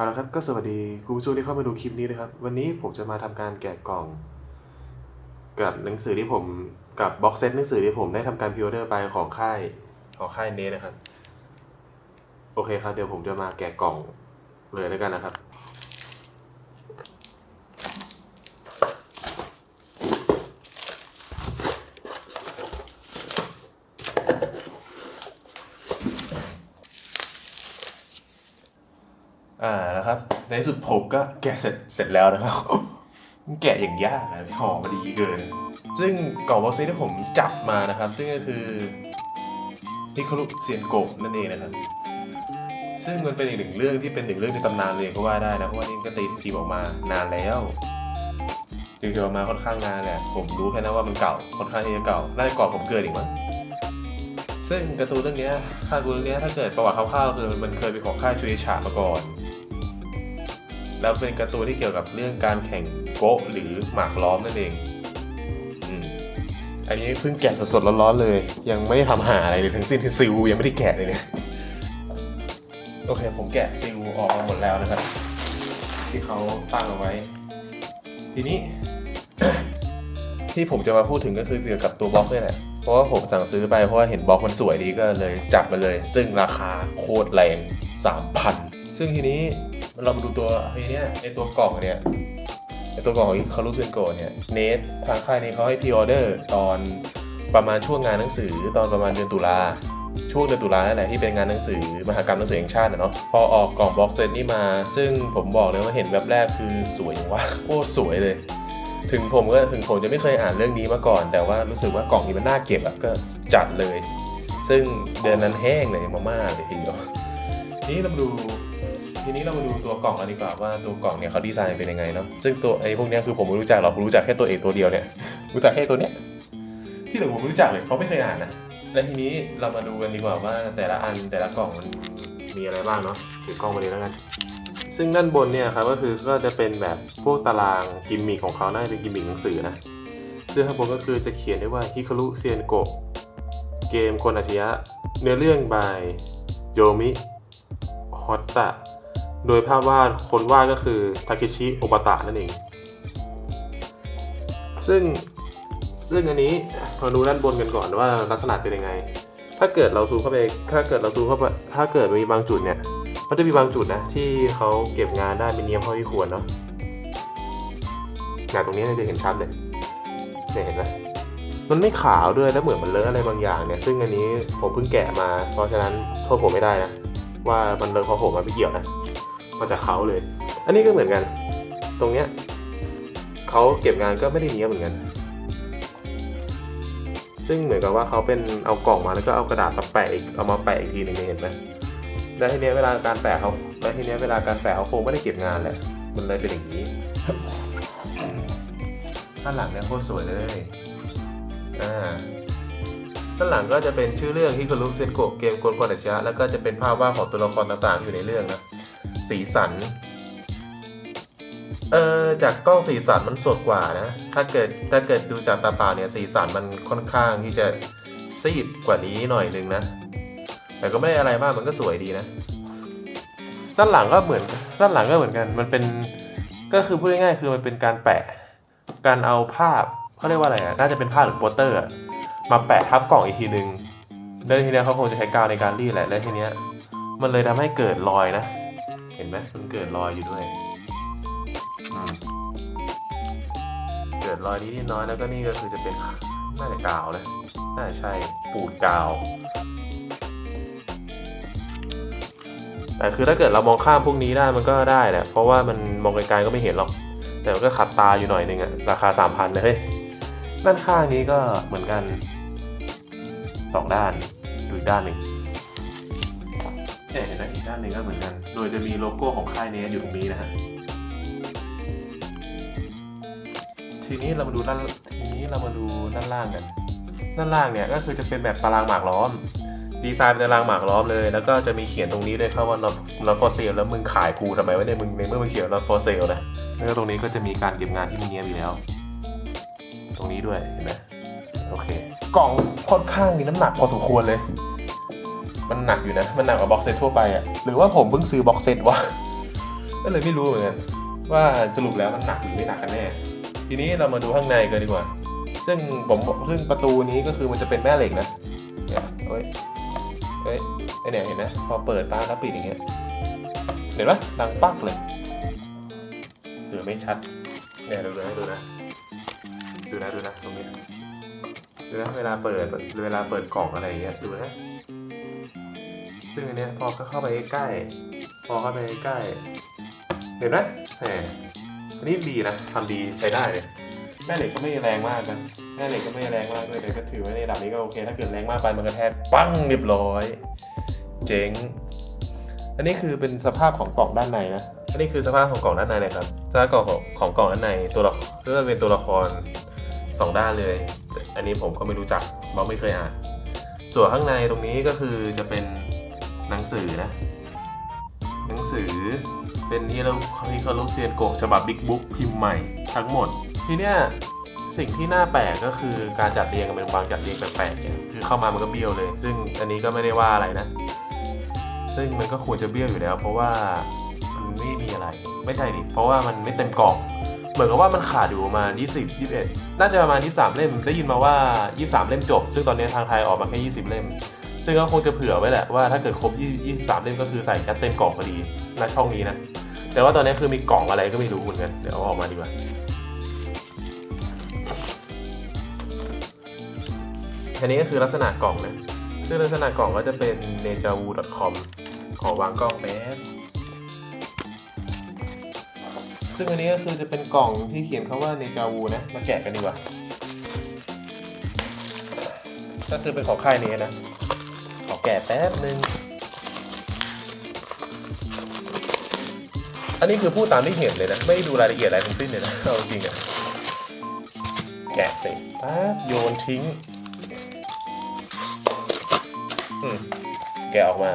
เอาละครับก็สวัสดีคุณผู้ชมที่เข้ามาดูคลิปนี้นะครับ วันนี้ผมจะมาทำการแกะกล่อง กับหนังสือที่ผมกับบ็อกเซตหนังสือที่ผมได้ทำการพิออเดอร์ไปของค่ายของค่ายเนสนะครับ โอเคครับ เดี๋ยวผมจะมาแกะกล่องเลยแล้วกันนะครับ นะครับ ในที่สุดผมก็แกะเสร็จเสร็จแล้วนะครับแกะอย่างยากนะห่อมาดีเกิน ซึ่งกล่องบ็อกซตที่ผมจับมานะครับ ซึ่งก็คือนิโคลุเซียนโกะนั่นเองนะครับ ซึ่งมันเป็นอีกหนึ่งเรื่องที่เป็นหนึ่งเรื่องในตำนานเลยก็ว่าได้นะเพราะว่านี่ก็ตีพิมพ์ออกมานานแล้วตีพิมพ์ออกมาค่อนข้างนานแหละผมรู้แค่นั้นว่ามันเก่าค่อนข้างที่จะเก่าน่าจะก่อนผมเกิดอีกมั้งซึ่งการ์ตูนเรื่องนี้ถ้าการ์ตูนเรื่องนี้ถ้าเกิดประวัติคร่าวๆคือมันเคยเป็นของค่ายชูเอชามาก่อน แล้วเป็นการ์ตูนที่เกี่ยวกับเรื่องการแข่งโกะหรือหมากล้อมนั่นเองอันนี้เพิ่งแกะสดๆร้อนๆเลย ยังไม่ได้ทำหาอะไรเลยทั้งสิ้นซิลยังไม่ได้แกะเลยเนี่ยโอเคผมแกะซิลออกมาหมดแล้วนะครับ ที่เขาตั้งเอาไว้ ทีนี้ ที่ผมจะมาพูดถึงก็คือเกี่ยวกับตัวบล็อกนี่แหละเพราะว่าผมสั่งซื้อไปเพราะว่าเห็นบล็อกมันสวยดีก็เลยจัดมาเลย ซึ่งราคาโคตรแรง3,000 ซึ่งทีนี้ เรามาดูตัวไอ้เนี้ยไอตัวกล่องเนี่ยไอตัวกล่องของคารุเซนโกเนี่ยเนททางค่ายนี้เขาให้พ r ออเดอร์ตอนประมาณช่วงงานหนังสือตอนประมาณเดือนตุลาช่วงเดือนตุลานั่นแหละที่เป็นงานหนังสือมหกรรมหนังสือแห่งชาตินะเนาะพอออกกล่องบ็อกเซตนี่มา ซึ่งผมบอกเลยว่าเห็นแบบแรกคือสวยอย่างว่าโคตรสวยเลย ถึงผมก็ถึงผมจะไม่เคยอ่านเรื่องนี้มาก่อน แต่ว่ารู้สึกว่ากล่องนี้มันน่าเก็บอะก็จัดเลย ซึ่งเดือนนั้นแห้งเลยมาม่าเลยทีเดียวทีนี้เรามาดู ทีนี้เรามาดูตัวกล่องกันดีกว่าว่าตัวกล่องเนี่ยเขาดีไซน์เป็นยังไงเนาะซึ่งตัวไอ้พวกเนี้ยคือผมไม่รู้จักหรอกผมรู้จักแค่ตัวเอกตัวเดียวเนี่ยรู้จักแค่ตัวเนี้ยที่เหลือผมไม่รู้จักเลยเพราะไม่เคยอ่านนะและทีนี้เรามาดูกันดีกว่าว่าแต่ละอันแต่ละกล่องมันมีอะไรบ้างเนาะถือกล้องมาเลยแล้วกันซึ่งด้านบนเนี่ยครับก็คือก็จะเป็นแบบพวกตารางกิมมิคของเขาน่าจะเป็นกิมมิคหนังสือนะซึ่งข้างบนก็คือจะเขียนได้ว่าฮิคารุเซียนโกะเกมคนอาชญะเนื้อเรื่อง by โยมิฮอตตะ โดยภาพวาดคนวาดก็คือทาเคชิโอบาตะนั่นเอง ซึ่งซึ่งอันนี้มาดูด้านบนกันก่อนว่าลักษณะเป็นยังไง ถ้าเกิดเราซูมเข้าไป ถ้าเกิดเราซูมเข้าไป ถ้าเกิดมีบางจุดเนี่ย มันจะมีบางจุดนะที่เขาเก็บงานได้เป็นเนียมเท่าที่ควรเนาะงานตรงนี้เนี่ยจะเห็นชัดเลยเนี่ยเห็นไหมมันไม่ขาวด้วยแล้วเหมือนมันเลอะอะไรบางอย่างเนี่ย ซึ่งอันนี้ผมเพิ่งแกะมา เพราะฉะนั้นโทษผมไม่ได้นะ ว่ามันเลอะเพราะผมมันไม่เกี่ยวนะ มาจากเขาเลย อันนี้ก็เหมือนกัน ตรงเนี้ยเขาเก็บงานก็ไม่ได้เนี้ยเหมือนกัน ซึ่งเหมือนกับว่าเขาเป็นเอากล่องมาแล้วก็เอากระดาษมาแปะอีกเอามาแปะอีกทีหนึงเนี่ยเห็นไหมแล้วทีเนี้ยเวลาการแปะเขาแล้วทีเนี้ยเวลาการแปะเขาคงไม่ได้เก็บงานแหละมันเลยเป็นอย่างนี้ด้านหลังเนี่ยโคตรสวยเลย อ่า ด้านหลังก็จะเป็นชื่อเรื่องฮิคารุเซนโกะเกมกลกอนอาชญะแล้วก็จะเป็นภาพวาดของตัวละครต่างๆ อยู่ในเรื่องนะ สีสัน เออจากกล้องสีสันมันสดกว่านะ ถ้าเกิดถ้าเกิดดูจากตาเปล่าเนี่ยสีสันมันค่อนข้างที่จะซีดกว่านี้หน่อยนึงนะ แต่ก็ไม่ได้อะไรมากมันก็สวยดีนะ ด้านหลังก็เหมือนด้านหลังก็เหมือนกัน มันเป็นก็คือพูดง่ายๆคือมันเป็นการแปะ การเอาภาพเขาเรียกว่าอะไรอะน่าจะเป็นภาพหรือโปสเตอร์มาแปะทับกล่องอีกทีนึงแล้วทีเนี้ยเขาคงจะใช้กาวในการรีดแหละแล้วทีเนี้ยมันเลยทำให้เกิดรอยนะ ห็นไหมมันเกิดรอยอยู่ด้วยอืมเกิดรอยนี้นิดน้อยแล้วก็นี่ก็คือจะเป็นน่าจะกาวนะน่าจะใช่ปูดกาวแต่คือถ้าเกิดเรามองข้ามพวกนี้ได้มันก็ได้แหละเพราะว่ามันมองไกลๆก็ไม่เห็นหรอก แต่มันก็ขัดตาอยู่หน่อยนึงอะราคาสามพันนะเฮ้ยด้านข้างนี้ก็เหมือนกันสองด้านดูอีกด้านหนึ่ง เนี่ยเห็นไหมอีกด้านหนึ่งก็เหมือนกัน โดยจะมีโลโก้ของค่ายเนสอยู่ตรงนี้นะฮะ ทีนี้เรามาดูด้านทีนี้เรามาดูด้านล่างกัน ด้านล่างเนี่ยก็คือจะเป็นแบบตารางหมากล้อม ดีไซน์เป็นตารางหมากล้อมเลย แล้วก็จะมีเขียนตรงนี้ด้วยครับว่า not not for sale แล้วมึงขายกูทำไมวะเนี่ยมึงในเมื่อมึงเขียน not for sale นะ แล้วตรงนี้ก็จะมีการเก็บงานที่มีเงียบอยู่แล้ว ตรงนี้ด้วยเห็นไหมโอเค กล่องค่อนข้างมีน้ำหนักพอสมควรเลย มันหนักอยู่นะ มันหนักกว่าบ็อกเซตทั่วไปอะหรือว่าผมเพิ่งซื้อบ็อกเซตวะก็เลยไม่รู้เหมือนกันว่าสรุปแล้วมันหนักหรือไม่หนักกันแน่ ทีนี้เรามาดูข้างในกันดีกว่า ซึ่งผมซึ่งประตูนี้ก็คือมันจะเป็นแม่เหล็กนะเนี่ยเฮ้ยเฮ้ยไอเนี่ยเห็นไหมพอเปิดป้าแล้วปิดอย่างเงี้ยเห็นปะดังปักเลยหรือไม่ชัดเนี่ยดูนะดูนะดูนะดูนะตรงนี้ดูนะเวลาเปิดเวลาเปิดกล่องอะไรอย่างเงี้ยดูนะ ซึ่งอันเนี้ยพอเข้าไปใกล้ พอเข้าไปใกล้ เห็นไหมแหมอันนี้ดีนะทำดีใช้ได้เลยแม่เหล็กก็ไม่แรงมากนะแม่เหล็กก็ไม่แรงมากด้วยแต่ก็ถือว่าในระดับนี้ก็โอเค ถ้าเกิดแรงมากไปมันกระแทกปั้งเรียบร้อย เจ๋ง อันนี้คือเป็นสภาพของกล่องด้านในนะ อันนี้คือสภาพของกล่องด้านในนะครับสภาพของของกล่องด้านในตัวละก็จะเป็นตัวละครสองด้านเลย อันนี้ผมก็ไม่รู้จักเราไม่เคยอ่าน ส่วนข้างในตรงนี้ก็คือจะเป็น หนังสือนะ หนังสือเป็นที่เราที่เขาลูเซียนโกฉบับบิ๊กบุ๊กพิมพ์ใหม่ทั้งหมด ทีเนี้ยสิ่งที่น่าแปลกก็คือการจัดเรียงกันเป็นวางจัดเรียงแปลกๆเนี่ยคือเข้ามามันก็เบี้ยวเลย ซึ่งอันนี้ก็ไม่ได้ว่าอะไรนะ ซึ่งมันก็ควรจะเบี้ยวอยู่แล้ว เพราะว่ามันไม่มีอะไรไม่ใช่ดิเพราะว่ามันไม่เต็มกล่องเหมือนกับว่ามันขาดอยู่ประมาณ20 21 น่าจะประมาณ23เล่มได้ยินมาว่า 23 เล่มจบ ซึ่งตอนนี้ทางไทยออกมาแค่ 20 เล่ม ซึ่งก็คงจะเผื่อไว้แหละว่าถ้าเกิดครบ23 เล่มก็คือใส่ยัดเต็มกล่องพอดีณช่องนี้นะ แต่ว่าตอนนี้คือมีกล่องอะไรก็ไม่รู้เหมือนกันเดี๋ยวเอาออกมาดีกว่าอันนี้ก็คือลักษณะกล่องนะซึ่งลักษณะกล่องก็จะเป็น n e j a w u c o m ขอวางกล้องแป๊บซึ่งอันนี้ก็คือจะเป็นกล่องที่เขียนคาว่า n e j a w u นะ มาแกะกันดีกว่าก็จะเป็นของค่ายนี้นะ ขอแกะแป๊บนึง อันนี้คือพูดตามที่เห็นเลยนะ ไม่ดูรายละเอียดอะไรทั้งสิ้นเลยนะเอาจริงอะแกะเสร็จป๊บโยนทิ้งแกะออกมา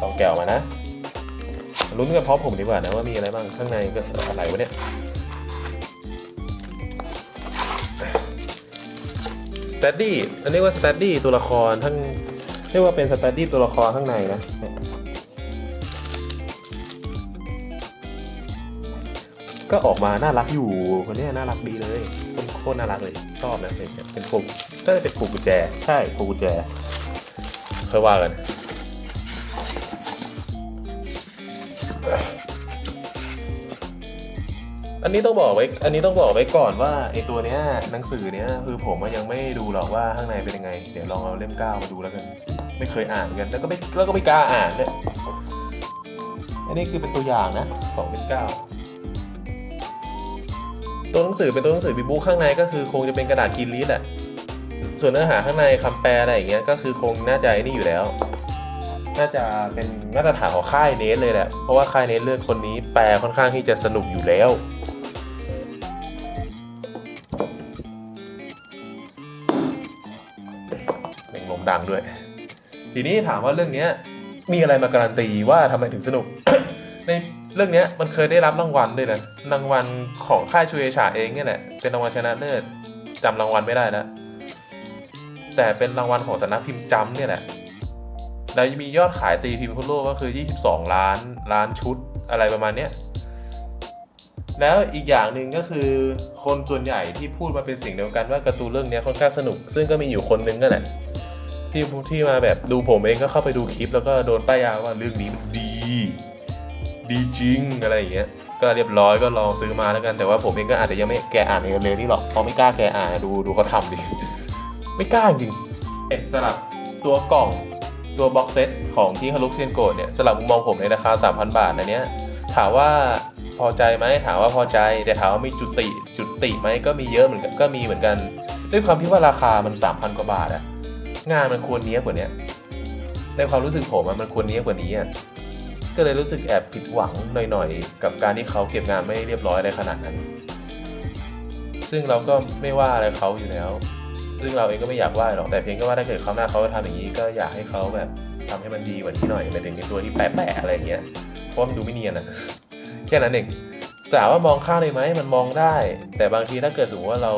ลองแกะออกมานะ ลุ้นกันพร้อมผมดีกว่านะว่ามีอะไรบ้างข้างในก็อะไรวะเนี่ยส t ตดี้อันนี้ว่าส t ตดี้ตัวละครทั้งเรียกว่าเป็นส t ตดี้ตัวละครข้างในนะก็ออกมาน่ารักอยู่คนนี้น่ารักดีเลยโคตรน่ารักเลยชอบนะเป็นเป็นพวกน่าจะเป็นพวกกุญแจ ใช่พวกกุญแจค่อยว่ากัน อันนี้ต้องบอกไว้ อันนี้ต้องบอกไว้ก่อนว่าไอตัวเนี้ยหนังสือเนี้ยคือผมอะยังไม่ดูหรอกว่าข้างในเป็นยังไง เดี๋ยวลองเอาเล่มเก้ามาดูแล้วกัน ไม่เคยอ่านเหมือนกันแล้วก็ไม่แล้วก็ไม่กล้าอ่านเลยอันนี้คือเป็นตัวอย่างนะของเล่มเก้าตัวหนังสือเป็นตัวหนังสือบีบุ๊กข้างในก็คือคงจะเป็นกระดาษกินลิสแหละส่วนเนื้อหาข้างในคำแปลอะไรอย่างเงี้ยก็คือคงน่าจะไอ้นี่อยู่แล้ว น่าจะเป็นมาตรฐานของค่ายเนสเลยแหละ เพราะว่าค่ายเนสเลือกคนนี้แปลค่อนข้างที่จะสนุกอยู่แล้ว งลมดังด้วย ทีนี้ถามว่าเรื่องนี้มีอะไรมาการันตีว่าทำไมถึงสนุก ในเรื่องนี้มันเคยได้รับรางวัลด้วยนะรางวัลของค่ายชูเอชาเองเนี่ยแหละเป็นรางวัลชนะเลิศจำรางวัลไม่ได้แล้วแต่เป็นรางวัลของสำนักพิมพ์จำเนี่ยแหละแล้วมียอดขายตีพิมพ์ทั่วโลกก็คือ 22 ล้านล้านชุดอะไรประมาณเนี้ยแล้วอีกอย่างหนึ่งก็คือคนส่วนใหญ่ที่พูดมาเป็นสิ่งเดียวกันว่าการ์ตูนเรื่องนี้ค่อนข้างสนุก ซึ่งก็มีอยู่คนนึงก็แหละ ที่ที่มาแบบดูผมเองก็เข้าไปดูคลิป แล้วก็โดนป้ายยาว่าเรื่องนี้มันดี ดีจริงอะไรอย่างเงี้ยก็เรียบร้อยก็ลองซื้อมาแล้วกันแต่ว่าผมเองก็อาจจะยังไม่แกะอ่านเองเลยนี่หรอกเพราะไม่กล้าแกะอ่านดูดูเขาทำดิไม่กล้าจริงเอ๊ะสลับตัวกล่องตัวบ็อกเซตของที่ฮารุเซียนโกดเนี่ยสลับมุมมองผมในราคา 3,000 บาทนะเนี้ยถามว่าพอใจไหมถามว่าพอใจแต่ถามว่ามีจุดติจุดติไหมก็มีเยอะเหมือนกันก็มีเหมือนกัน ด้วยความที่ว่าราคามัน 3,000 กว่าบาทอะ งานมันควรเนี้ยกว่านี้ในความรู้สึกผมมันควรเนี้ยกว่านี้อะก็เลยรู้สึกแอบผิดหวังหน่อยๆ กับการที่เขาเก็บงานไม่เรียบร้อยในขนาดนั้น ซึ่งเราก็ไม่ว่าอะไรเขาอยู่แล้ว ซึ่งเราเองก็ไม่อยากว่าหรอก แต่เพียงแค่ว่าถ้าเกิดเขาหน้าเขาทำอย่างนี้ ก็อยากให้เขาแบบทำให้มันดีกว่านี้หน่อยหมายถึงในตัวที่แปะๆอะไรเงี้ย เพราะมันดูไม่เนียนอะแค่นั้นเองถามว่ามองข้ามเลยไหมมันมองได้ แต่บางทีถ้าเกิดสมมติว่าเรา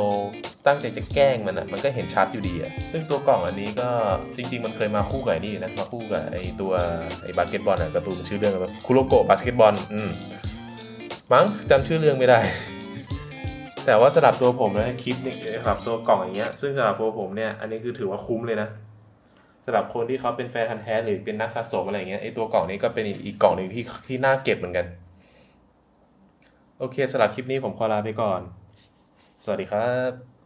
ตั้งใจจะแกล้งมันอะมันก็เห็นชัดอยู่ดีอะซึ่งตัวกล่องอันนี้ก็จริง ๆ มันเคยมาคู่กับไอ้นี่นะมาคู่กับไอ้ตัวไอ้บาสเกตบอลอะการ์ตูนชื่อเรื่องอะไรคุโรโกะบาสเกตบอลอืมมั้งจำชื่อเรื่องไม่ได้ แต่ว่าสำหรับตัวผมนะคลิปนี่สำหรับตัวกล่องอย่างเงี้ยซึ่งสำหรับตัวผมเนี่ยอันนี้คือถือว่าคุ้มเลยนะสำหรับคนที่เขาเป็นแฟนพันแท้หรือเป็นนักสะสมอะไรเงี้ยไอตัวกล่องนี้ก็เป็นอีกอีกกล่องหนึ่งที่ที่น่าเก็บเหมือนกัน โอเคสำหรับคลิปนี้ผมขอลาไปก่อน สวัสดีครับ